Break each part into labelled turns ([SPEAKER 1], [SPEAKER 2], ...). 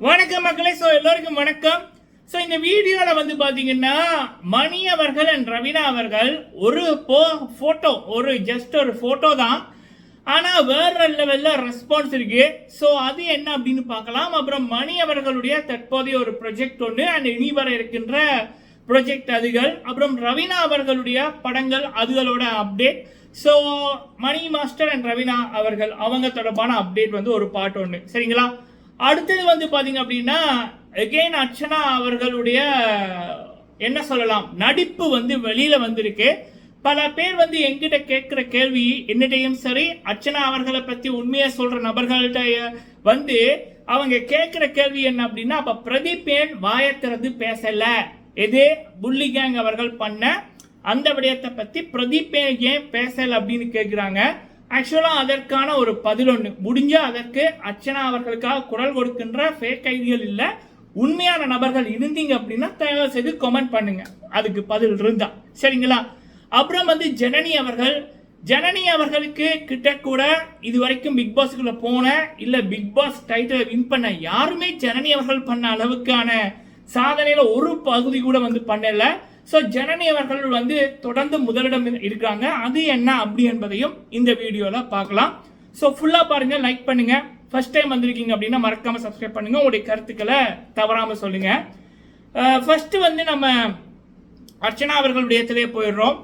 [SPEAKER 1] வணக்கம் மக்களே. ஸோ எல்லோருக்கும் வணக்கம். ஸோ இந்த வீடியோவில் வந்து பார்த்தீங்கன்னா மணி அவர்கள் அண்ட் ரவீனா அவர்கள் ஒரு போ ஃபோட்டோ ஒரு ஜஸ்ட் ஒரு ஃபோட்டோ தான். ஆனால் வேற லெவலில் ரெஸ்பான்ஸ் இருக்குது ஸோ அது என்ன அப்படின்னு பார்க்கலாம். அப்புறம் மணி அவர்களுடைய தற்போதைய ஒரு ப்ரொஜெக்ட் ஒன்று அண்ட் இனி வர இருக்கின்ற ப்ரொஜெக்ட் அதுகள். அப்புறம் ரவீனா அவர்களுடைய படங்கள் அதுகளோட update so Mani master and Raveena அவர்கள் அவங்க தொடர்பான அப்டேட் வந்து ஒரு பாட்டு ஒன்று சரிங்களா? அடுத்தது வந்து பாத்தீங்க அப்படின்னா எகெயின் அர்ச்சனா அவர்களுடைய என்ன சொல்லலாம் நடிப்பு வந்து வெளியில வந்திருக்கு. பல பேர் வந்து எங்கிட்ட கேட்குற கேள்வி என்னிடையும் சரி அர்ச்சனா அவர்களை பத்தி உண்மையை சொல்ற நபர்கள்ட்ட வந்து அவங்க கேட்குற கேள்வி என்ன அப்படின்னா அப்ப பிரதீப் ஏன் வாயை பேசலை பேசல? எது? புள்ளி கேங் அவர்கள் பண்ண அந்த விடயத்தை பத்தி பிரதீப் ஏன் ஏன் பேசல அப்படின்னு கேட்குறாங்க ஆக்சுவலாக அதற்கான ஒரு பதில் ஒன்று அதற்கு அர்ச்சனா அவர்களுக்காக குரல் கொடுக்கின்ற ஃபேக் ஐடிகள் இல்லை. உண்மையான நபர்கள் இருந்தீங்க அப்படின்னா தயவு செய்து கமெண்ட் பண்ணுங்க. அதுக்கு பதில் இருந்தா. சரிங்களா? அப்புறம் வந்து ஜனனி அவர்கள். ஜனனி அவர்களுக்கு கிட்ட கூட இது வரைக்கும் பிக் பாஸ்க்குள்ள போன இல்லை பிக் பாஸ் டைட்டில் வின் பண்ண யாருமே ஜனனி அவர்கள் பண்ண அளவுக்கான சாதனையில் ஒரு பகுதி கூட வந்து பண்ணலை. ஸோ ஜனனி அவர்கள் வந்து தொடர்ந்து முதலிடம் இருக்காங்க. அது என்ன அப்படி என்பதையும் இந்த வீடியோவில் பார்க்கலாம். ஸோ ஃபுல்லாக பாருங்கள் லைக் பண்ணுங்கள் ஃபர்ஸ்ட் டைம் வந்திருக்கீங்க அப்படின்னா மறக்காமல் சப்ஸ்கிரைப் பண்ணுங்கள் உங்களுடைய கருத்துக்களை தவறாமல் சொல்லுங்கள் ஃபஸ்ட்டு uh, வந்து நம்ம அர்ச்சனா அவர்களுடைய இடத்துலேயே போயிடுறோம்.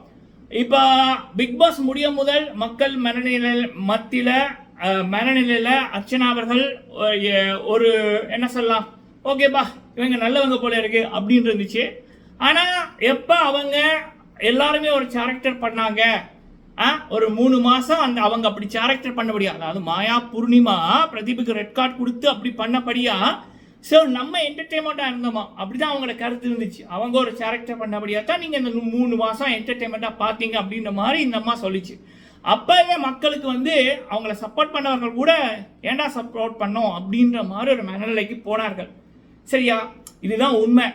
[SPEAKER 1] இப்போ பிக் பாஸ் முடிய முதல் மக்கள் மனநிலை மத்தியில் uh, மனநிலையில் அர்ச்சனா அவர்கள் uh, ஒரு என்ன சொல்லலாம்? ஓகேப்பா இவங்க நல்லவங்க போல இருக்கு அப்படின்னு இருந்துச்சு. ஆனால் எப்போ அவங்க எல்லாருமே ஒரு கேரக்டர் பண்ணாங்க? ஒரு மூணு மாதம் அந்த அவங்க அப்படி கேரக்டர் பண்ணபடியா அதாவது மாயா பூர்ணிமா பிரதீபுக்கு ரெட் கார்டு கொடுத்து அப்படி பண்ணபடியா ஸோ நம்ம என்டர்டெயின்மெண்ட்டாக இருந்தோமா? அப்படிதான் அவங்களோட கருத்து இருந்துச்சு. அவங்க ஒரு கேரக்டர் பண்ணபடியா தான் நீங்கள் இந்த மூணு மாதம் என்டர்டைன்மெண்ட்டாக பார்த்தீங்க அப்படின்ற மாதிரி இந்த அம்மா சொல்லிச்சு. அப்பவே மக்களுக்கு வந்து அவங்கள சப்போர்ட் பண்ணவர்கள் கூட ஏன்டா சப்போர்ட் பண்ணோம் அப்படின்ற மாதிரி ஒரு மனநிலைக்கு போனார்கள். சரியா? இதுதான் உண்மை.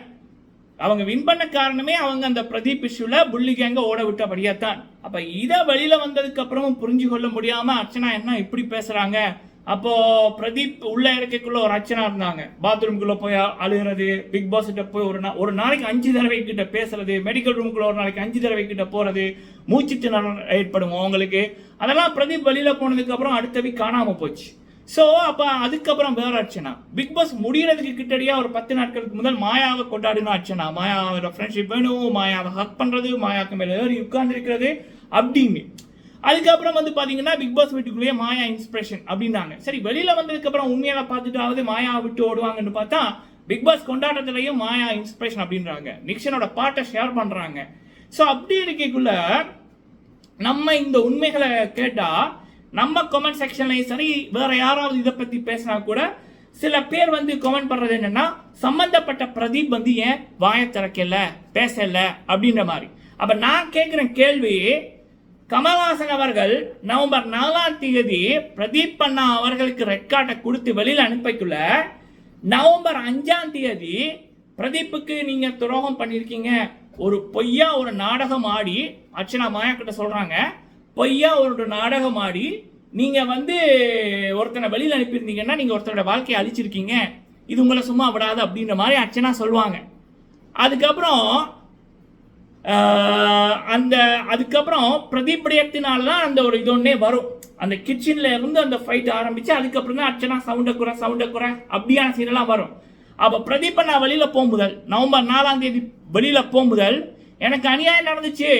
[SPEAKER 1] அவங்க வின் பண்ண காரணமே அவங்க அந்த பிரதீப் இஷ்யூல புள்ளி கேங்க ஓட விட்டபடியா தான். அப்ப இதை வெளியில வந்ததுக்கு அப்புறமும் புரிஞ்சு கொள்ள முடியாம அர்ச்சனா என்ன இப்படி பேசுறாங்க? அப்போ பிரதீப் உள்ள இறக்கைக்குள்ள ஒரு அர்ச்சனா இருந்தாங்க. பாத்ரூம்குள்ள போய் அழுகிறது பிக் பாஸ் கிட்ட போய் ஒரு ஒரு நாளைக்கு அஞ்சு தடவை கிட்ட பேசுறது மெடிக்கல் ரூம்குள்ள ஒரு நாளைக்கு அஞ்சு தடவை கிட்ட போறது மூச்சு திணறல் ஏற்படும் அவங்களுக்கு. அதெல்லாம் பிரதீப் வெளியில போனதுக்கு அப்புறம் அடுத்த வீக் காணாம போச்சு. ஸோ அப்போ அதுக்கப்புறம் வேற அர்ச்சனா. பிக் பாஸ் முடியறதுக்கு கிட்டடியாக ஒரு பத்து நாட்களுக்கு முதல் மாயாவை கொண்டாடினா அர்ச்சனா. மாயாவோட ஃப்ரெண்ட்ஷிப் வேணும் மாயாவை ஹக் பண்ணுறது மாயாவுக்கு மேலே ஏறி உட்கார்ந்துருக்கிறது அப்படின்னு. அதுக்கப்புறம் வந்து பார்த்தீங்கன்னா பிக் பாஸ் வீட்டுக்குள்ளேயே மாயா இன்ஸ்பிரேஷன் அப்படின்னாங்க. சரி வெளியில் வந்ததுக்கப்புறம் உண்மையாக பார்த்துட்டாவது மாயாவை விட்டு ஓடுவாங்கன்னு பார்த்தா பிக் பாஸ் கொண்டாட்டத்திலையும் மாயா இன்ஸ்பிரேஷன் அப்படின்றாங்க. நிக்ஷனோட பாட்டை ஷேர் பண்ணுறாங்க ஸோ அப்படி இருக்கக்குள்ள நம்ம இந்த உண்மைகளை கேட்டால் நம்ம கமெண்ட் செக்ஷன்லையும் சரி வேற யாராவது இதை பத்தி பேசினா கூட சில பேர் வந்து கமெண்ட் பண்றது என்னன்னா சம்பந்தப்பட்ட பிரதீப் வந்து ஏன் வாயை திறக்கல பேசல அப்படின்ற மாதிரி. அப்ப நான் கேட்கிற கேள்வி கமல்ஹாசன் அவர்கள் நவம்பர் நாலாம் தேதி பிரதீப் அண்ணா அவர்களுக்கு ரெட் கார்டை கொடுத்து வெளியில் அனுப்பிக்குள்ள நவம்பர் அஞ்சாம் தேதி பிரதீப்புக்கு நீங்க துரோகம் பண்ணியிருக்கீங்க ஒரு பொய்யா ஒரு நாடகம் ஆடி அர்ச்சனா மாயா கிட்ட சொல்றாங்க. பொய்யா அவனோட நாடகம் ஆடி நீங்கள் வந்து ஒருத்தனை வெளியில் அனுப்பியிருந்தீங்கன்னா நீங்கள் ஒருத்தரோட வாழ்க்கையை அழிச்சிருக்கீங்க. இது உங்களை சும்மா விடாது அப்படின்ற மாதிரி அர்ச்சனா சொல்லுவாங்க. அதுக்கப்புறம் அந்த அதுக்கப்புறம் பிரதிபலியத்தினால தான் அந்த ஒரு இது ஒன்றே வரும். அந்த கிச்சனில் இருந்து அந்த ஃபைட் ஆரம்பித்து அதுக்கப்புறம் தான் அர்ச்சனா சவுண்டை குறை சவுண்டை குறை அப்படியான சீனெல்லாம் வரும். அப்போ பிரதீப்பை நான் வெளியில போகும்போதல் நவம்பர் நாலாம் தேதி வெளியில போகும்போதல் எனக்கு அநியாயம் நடந்துச்சு.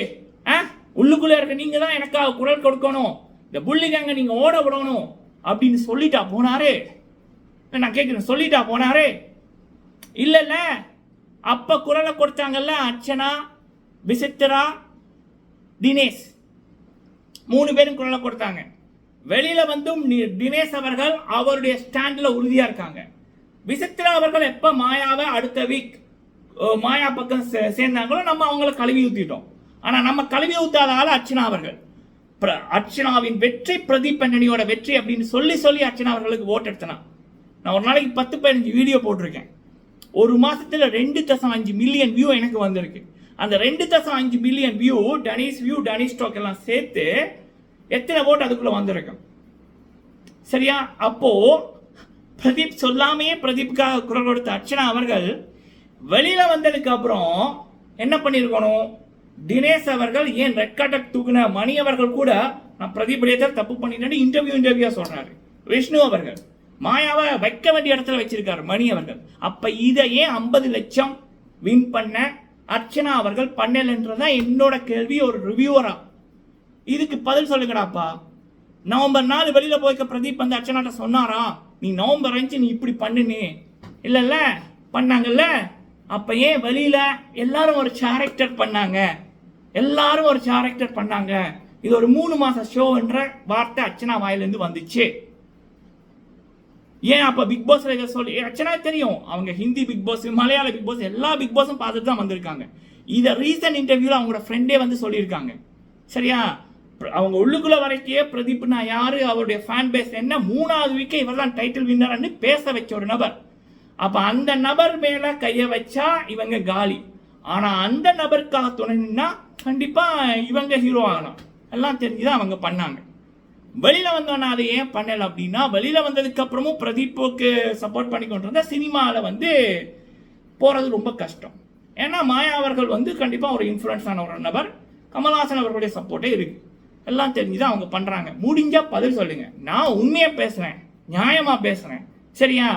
[SPEAKER 1] ஆ? உள்ளுக்குள்ளே இருக்க நீங்கள் தான் எனக்காக குரல் கொடுக்கணும். இந்த புள்ளிகாங்க நீங்கள் ஓட விடணும் அப்படின்னு சொல்லிட்டா போனாரு. நான் கேட்குறேன் சொல்லிட்டா போனாரு. இல்லைல்ல அப்போ குரலை கொடுத்தாங்கல்ல அர்ச்சனா விசித்ரா தினேஷ். மூணு பேரும் குரலை கொடுத்தாங்க. வெளியில் வந்தும் நி- தினேஷ் அவர்கள் அவருடைய ஸ்டாண்டில் உறுதியாக இருக்காங்க. விசித்ரா அவர்கள் எப்போ மாயாவை அடுத்த வீக் மாயா பக்கம் சே- சேர்ந்தாங்களோ நம்ம அவங்கள கழுவி ஊற்றிட்டோம் ஆனால் நம்ம கழுவி ஊத்தாத ஆள் அர்ச்சனா அவர்கள். அர்ச்சனாவின் வெற்றி பிரதீப் அண்ணனியோட வெற்றி அப்படின்னு சொல்லி சொல்லி அர்ச்சனா அவர்களுக்கு ஓட்டு எடுத்தனா நான் ஒரு நாளைக்கு பத்து பதினஞ்சு வீடியோ போட்டிருக்கேன். ஒரு மாதத்தில் ரெண்டு தசம் அஞ்சு மில்லியன் வியூ எனக்கு வந்திருக்கு. அந்த ரெண்டு தசம் அஞ்சு மில்லியன் வியூ டனிஸ் வியூ டனிஸ் ஸ்டாக் எல்லாம் சேர்த்து எத்தனை ஓட்டு அதுக்குள்ளே வந்திருக்கும் சரியா? அப்போ பிரதீப் சொல்லாமையே பிரதீப்புக்காக குரல் கொடுத்த அர்ச்சனா அவர்கள் வெளியில் வந்ததுக்கு அப்புறம் என்ன பண்ணியிருக்கணும் தினேஷ் அவர்கள் ஏன் ரெட் கார்டை தூக்குன? மணி அவர்கள் கூட நான் பிரதீப் தான் தப்பு பண்ணிட்டேன்னு இன்டர்வியூ இன்டர்வியூ சொன்னார் விஷ்ணு அவர்கள். மாயாவை வைக்க வேண்டிய இடத்துல வச்சிருக்காரு மணி அவர்கள். அப்போ இதை ஏன் ஐம்பது லட்சம் வின் பண்ண அர்ச்சனா அவர்கள் பண்ணலன்றதான் என்னோட கேள்வி ஒரு ரிவ்யூவரா இதுக்கு பதில் சொல்லுங்கடாப்பா. நவம்பர் நாலு வெளியில் போய்க்க பிரதீப் வந்து அர்ச்சனாட்ட சொன்னாரா? நீ நவம்பர் அஞ்சு நீ இப்படி பண்ணுனே. இல்லைல்ல பண்ணாங்கல்ல? அப்போ ஏன் வழியில் எல்லாரும் ஒரு கேரக்டர் பண்ணாங்க? எல்லாரும் ஒரு கேரக்டர் பண்ணாங்க. இது ஒரு மூணு மாச ஷோன்ற வார்த்தை அர்ச்சனா வாயிலிருந்து வந்துச்சு. ஏன் அப்போ பிக் பாஸ்ல இதை சொல்லி அர்ச்சனா தெரியும். அவங்க ஹிந்தி பிக் பாஸ் மலையாள பிக் பாஸ் எல்லா பிக் பாஸும் பார்த்துட்டு தான் வந்திருக்காங்க. இதை ரீசன்ட் இன்டர்வியூல அவங்களோட ஃப்ரெண்டே வந்து சொல்லியிருக்காங்க. சரியா? அவங்க உள்ளுக்குள்ள வரைக்கே பிரதீப் நான் யாரு? அவருடைய ஃபேன் பேஸ் என்ன? மூணாவது வீக்கே இவர் தான் டைட்டில் வின்னர்னு பேச வச்ச ஒரு நபர். அப்போ அந்த நபர் மேல கையை வச்சா இவங்க காலி. ஆனால் அந்த நபருக்காக துணைனா கண்டிப்பாக இவங்க ஹீரோ ஆகலாம். எல்லாம் தெரிஞ்சுதான் அவங்க பண்ணாங்க. வெளியில் வந்தோன்னா அதை ஏன் பண்ணல அப்படின்னா வெளியில் வந்ததுக்கப்புறமும் பிரதீப்புக்கு சப்போர்ட் பண்ணி கொண்டு இருந்தா சினிமாவில் வந்து போகிறது ரொம்ப கஷ்டம். ஏன்னா மாயா அவர்கள் வந்து கண்டிப்பாக ஒரு இன்ஃப்ளூயன்ஸ் ஆன ஒரு நபர். கமல்ஹாசன் அவர்களுடைய சப்போர்ட்டே இருக்கு. எல்லாம் தெரிஞ்சுதான் அவங்க பண்ணுறாங்க முடிஞ்சால் பதில் சொல்லுங்கள் நான் உண்மையாக பேசுகிறேன் நியாயமாக பேசுகிறேன் சரியா?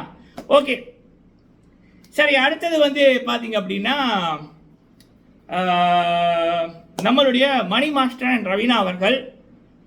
[SPEAKER 1] ஓகே. சரி அடுத்தது வந்து பார்த்தீங்க அப்படின்னா நம்மளுடைய மணி மாஸ்டர் அண்ட் ரவீனா அவர்கள்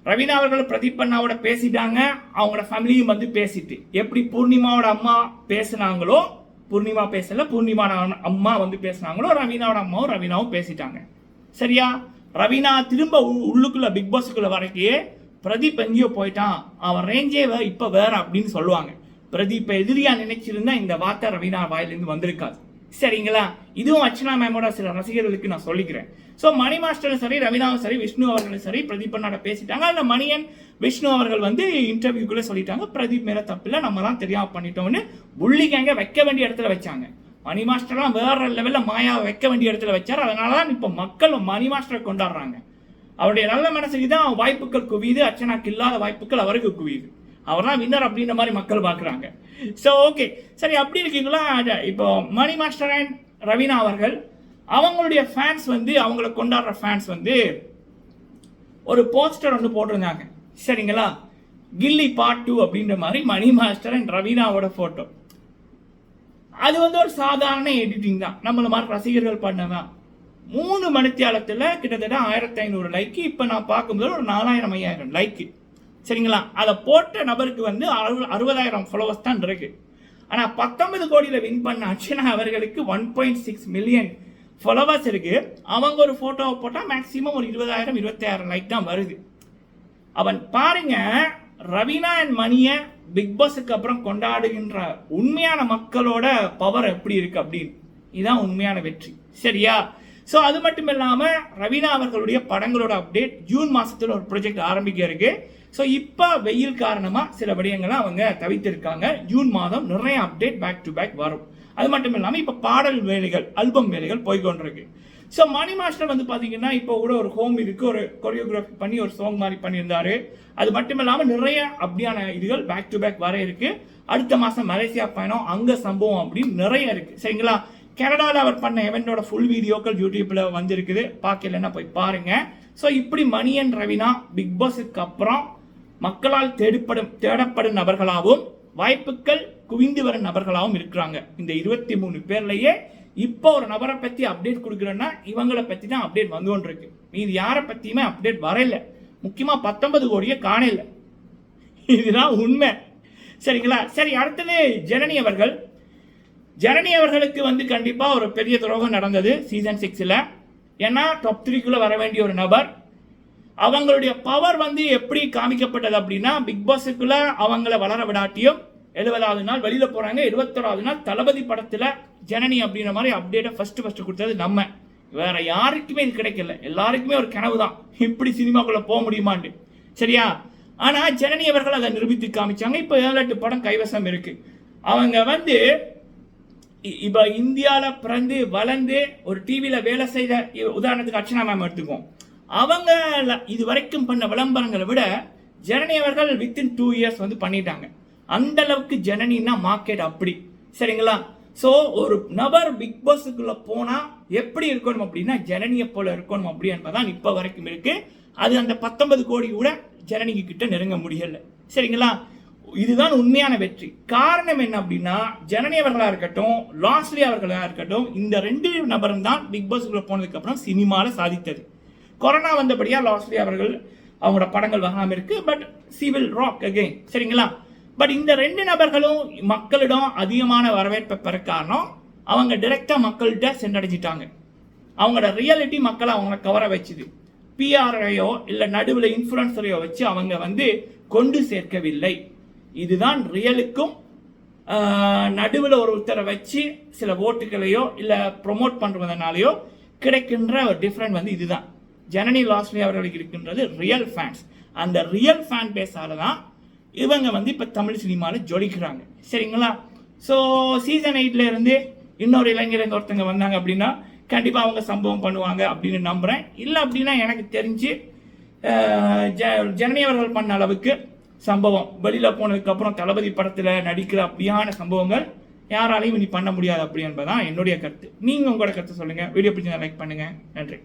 [SPEAKER 1] ரவீனா அவர்கள் பிரதீப் அண்ணாவோட பேசிட்டாங்க. அவங்களோட ஃபேமிலியும் வந்து பேசிட்டு எப்படி பூர்ணிமாவோட அம்மா பேசுனாங்களோ பூர்ணிமா பேசல பூர்ணிமா அம்மா வந்து பேசுனாங்களோ ரவீனாவோட அம்மாவும் ரவீனாவும் பேசிட்டாங்க. சரியா? ரவீனா திரும்ப உ- உள்ளுக்குள்ள பிக் பாஸுக்குள்ள வரைக்கே பிரதீப் எங்கேயோ போயிட்டான். அவன் ரேஞ்சே வே- வேற அப்படின்னு சொல்லுவாங்க. பிரதீப் எதிரியா நினைச்சிருந்தா இந்த வார்த்தை ரவீனா வாயிலிருந்து வந்திருக்காது. சரிங்களா? இதுவும் அர்ச்சனா மேமோட சில ரசிகர்களுக்கு நான் சொல்லிக்கிறேன். ஸோ மணி மாஸ்டரும் சரி ரவிதாவும் சரி விஷ்ணு அவர்களும் சரி பிரதீப் அண்ணாட பேசிட்டாங்க. அதில் மணியன் விஷ்ணு அவர்கள் வந்து இன்டர்வியூக்குள்ளே சொல்லிட்டாங்க. பிரதீப் மேலே தப்பில்ல நம்ம தான் தெரியாமல் பண்ணிட்டோம்னு புள்ளி கேங்க வைக்க வேண்டிய இடத்துல வச்சாங்க. மணி மாஸ்டர்லாம் வேற லெவலில் மாயா வைக்க வேண்டிய இடத்துல வச்சார். அதனால தான் இப்போ மக்கள் மணி மாஸ்டரை கொண்டாடுறாங்க. அவருடைய நல்ல மனசுக்கு தான் வாய்ப்புகள் குவியுது. அர்ச்சனாக்கு இல்லாத வாய்ப்புகள் அவருக்கு குவியுது. அவர் தான் வின்னர் அப்படின்ற மாதிரி மக்கள் பார்க்குறாங்க. ஸோ ஓகே சரி அப்படி இருக்கீங்களா? இப்போ மணி மாஸ்டர் அண்ட் ரவீனா அவர்கள் அவங்களுடைய ஃபேன்ஸ் வந்து அவங்கள கொண்டாடுற ஃபேன்ஸ் வந்து ஒரு போஸ்டர் ஒன்று போட்டிருந்தாங்க. சரிங்களா? கில்லி பார்ட் டூ அப்படின்ற மாதிரி மணி மாஸ்டர் அண்ட் ரவீனாவோட ஃபோட்டோ அது வந்து ஒரு சாதாரண எடிட்டிங் தான். நம்மள மாதிரி ரசிகர்கள் பண்ணதான் மூணு மணித்தியாலத்தில் கிட்டத்தட்ட ஆயிரத்தி ஐநூறு லைக்கு இப்போ நான் பார்க்கும்போது ஒரு நாலாயிரம் ஐயாயிரம் லைக்கு சரிங்களா? அதை போட்ட நபருக்கு வந்து அறு அறுபதாயிரம் ஃபாலோவர்ஸ் தான் இருக்கு. ஆனால் பத்தொன்பது கோடியில் வின் பண்ண அர்ச்சனா அவர்களுக்கு one point six million followers இருக்கு. அவங்க ஒரு ஃபோட்டோவை போட்டால் மேக்ஸிமம் ஒரு இருபதாயிரம் இருபத்தாயிரம் லைக் தான் வருது. அவன் பாருங்க ரவீனா அண்ட் மணியை பிக் பாஸுக்கு அப்புறம் கொண்டாடுகின்ற உண்மையான மக்களோட பவர் எப்படி இருக்கு அப்படின்னு. இதுதான் உண்மையான வெற்றி. சரியா? ஸோ அது மட்டும் இல்லாமல் ரவீனா அவர்களுடைய படங்களோட அப்டேட் ஜூன் மாதத்தில் ஒரு ப்ராஜெக்ட் ஆரம்பிக்க இருக்குது ஸோ இப்போ வெயில் காரணமாக சில விடயங்களை அவங்க தவித்திருக்காங்க. ஜூன் மாதம் நிறைய அப்டேட் பேக் டு பேக் வரும். அது மட்டும் இல்லாமல் இப்போ பாடல் வேலைகள் ஆல்பம் வேலைகள் போய்கொண்டிருக்கு ஸோ மணி மாஸ்டர் வந்து பார்த்தீங்கன்னா இப்போ கூட ஒரு ஹோம் இருக்கு. ஒரு கொரியோகிராஃபி பண்ணி ஒரு சாங் மாதிரி பண்ணியிருந்தாரு. அது மட்டும் இல்லாமல் நிறைய அப்படியான இதுகள் பேக் டு பேக் வர இருக்கு. அடுத்த மாதம் மலேசியா பயணம் அங்கே சம்பவம் அப்படின்னு நிறைய இருக்கு. சரிங்களா? கனடாவில் அவர் பண்ண எவெண்டோட ஃபுல் வீடியோக்கள் யூடியூப்பில் வந்திருக்குது. பார்க்கலன்னா போய் பாருங்க. ஸோ இப்படி மணியன் ரவினா பிக் பாஸுக்கு அப்புறம் மக்களால் தேடப்படும் தேடப்படும் நபர்களாகவும் வாய்ப்புகள் குவிந்து வரும் நபர்களாகவும் இருக்கிறாங்க. இந்த இருபத்தி மூணு பேர்லயே இப்போ ஒரு நபரை பத்தி அப்டேட் கொடுக்குறேன்னா இவங்களை பத்தி தான் அப்டேட் வந்து கொண்டிருக்கு. மீது யாரை பத்தியுமே அப்டேட் வரல. முக்கியமா பத்தொன்பது கோடியே காணல இதுதான் உண்மை. சரிங்களா? சரி அடுத்தது ஜனனி அவர்கள். ஜனனி அவர்களுக்கு வந்து கண்டிப்பா ஒரு பெரிய துரோகம் நடந்தது சீசன் சிக்ஸ்ல. ஏன்னா டாப் த்ரீக்குள்ள வர வேண்டிய ஒரு நபர். அவங்களுடைய பவர் வந்து எப்படி காமிக்கப்பட்டது அப்படின்னா பிக் பாஸுக்குள்ள அவங்கள வளர விடாட்டியும் எழுபதாவது நாள் வெளியில் போகிறாங்க எழுபத்தோராவது நாள் தளபதி படத்தில் ஜனனி அப்படின்ற மாதிரி அப்டேட்டை ஃபஸ்ட்டு ஃபஸ்ட்டு கொடுத்தது நம்ம. வேற யாருக்குமே இது கிடைக்கல. எல்லாருக்குமே ஒரு கனவு தான் இப்படி சினிமாக்குள்ளே போக முடியுமான்னு சரியா? ஆனால் ஜனனி அவர்கள் அதை நிரூபித்து காமிச்சாங்க. இப்போ ஏழு எட்டு படம் கைவசம் இருக்குது அவங்க வந்து இ- இந்தியாவில் பிறந்து வளர்ந்து ஒரு டிவியில் வேலை செய்த உதாரணத்துக்கு அர்ச்சனா மேம் எடுத்துக்குவோம். அவங்க இது வரைக்கும் பண்ண விளம்பரங்களை விட ஜனனி அவர்கள் வித்தின் டூ இயர்ஸ் வந்து பண்ணிட்டாங்க. அந்த அளவுக்கு ஜனனின்னா மார்க்கெட் அப்படி. சரிங்களா? ஸோ ஒரு நபர் பிக் பாஸுக்குள்ள போனால் எப்படி இருக்கணும் அப்படின்னா ஜனனியை போல இருக்கணும் அப்படி என்பதான் இப்போ வரைக்கும் இருக்கு. அது அந்த பத்தொன்பது கோடி கூட ஜனனிக்கு கிட்ட நெருங்க முடியல. சரிங்களா? இதுதான் உண்மையான வெற்றி. காரணம் என்ன அப்படின்னா ஜனனி அவர்களாக இருக்கட்டும் லாஸ்லி அவர்களாக இருக்கட்டும் இந்த ரெண்டு நபரும் தான் பிக் பாஸ்க்குள்ள போனதுக்கு அப்புறம் சாதித்தது. கொரோனா வந்தபடியா லாஸ்லி அவர்கள் அவங்களோட படங்கள் வராம இருக்கு but see will rock again சரிங்களா? பட் இந்த ரெண்டு நபர்களும் மக்களிடம் அதிகமான வரவேற்பை பெற காரணம் அவங்க டைரக்டா மக்கள்கிட்ட சென்றடைஞ்சிட்டாங்க. அவங்களோட ரியாலிட்டி மக்களை அவங்கள கவர வச்சுது. பிஆர்ஐயோ இல்லை நடுவில் இன்ஃப்ளூயன்சரையோ வச்சு அவங்க வந்து கொண்டு சேர்க்கவில்லை. இதுதான் ரியலுக்கும் நடுவில் ஒருத்தரை வச்சு சில ஓட்டுகளையோ இல்லை ப்ரொமோட் பண்ணுறதுனாலையோ கிடைக்கின்ற ஒரு டிஃப்ரெண்ட் வந்து இதுதான். ஜனனி லாஸ்லி அவர்களுக்கு இருக்கின்றது ரியல் ஃபேன்ஸ் அந்த ரியல் ஃபேன் பேசால தான் இவங்க வந்து இப்போ தமிழ் சினிமாவில் ஜொலிக்கிறாங்க. சரிங்களா? ஸோ சீசன் எயிட்ல இருந்து இன்னொரு இளைஞர் ஒருத்தங்க வந்தாங்க அப்படின்னா கண்டிப்பாக அவங்க சம்பவம் பண்ணுவாங்க அப்படின்னு நம்புகிறேன் இல்லை அப்படின்னா எனக்கு தெரிஞ்சு ஜ- ஜனனி அவர்கள் பண்ண அளவுக்கு சம்பவம். வெளியில் போனதுக்கப்புறம் தளபதி படத்தில் நடிக்கிற அப்படியான சம்பவங்கள் யாராலையும் இனி பண்ண முடியாது அப்படி என்பதான் என்னுடைய கருத்து. நீங்கள் உங்களோட கருத்தை சொல்லுங்கள் வீடியோ பிடிச்சா லைக் பண்ணுங்கள் நன்றி.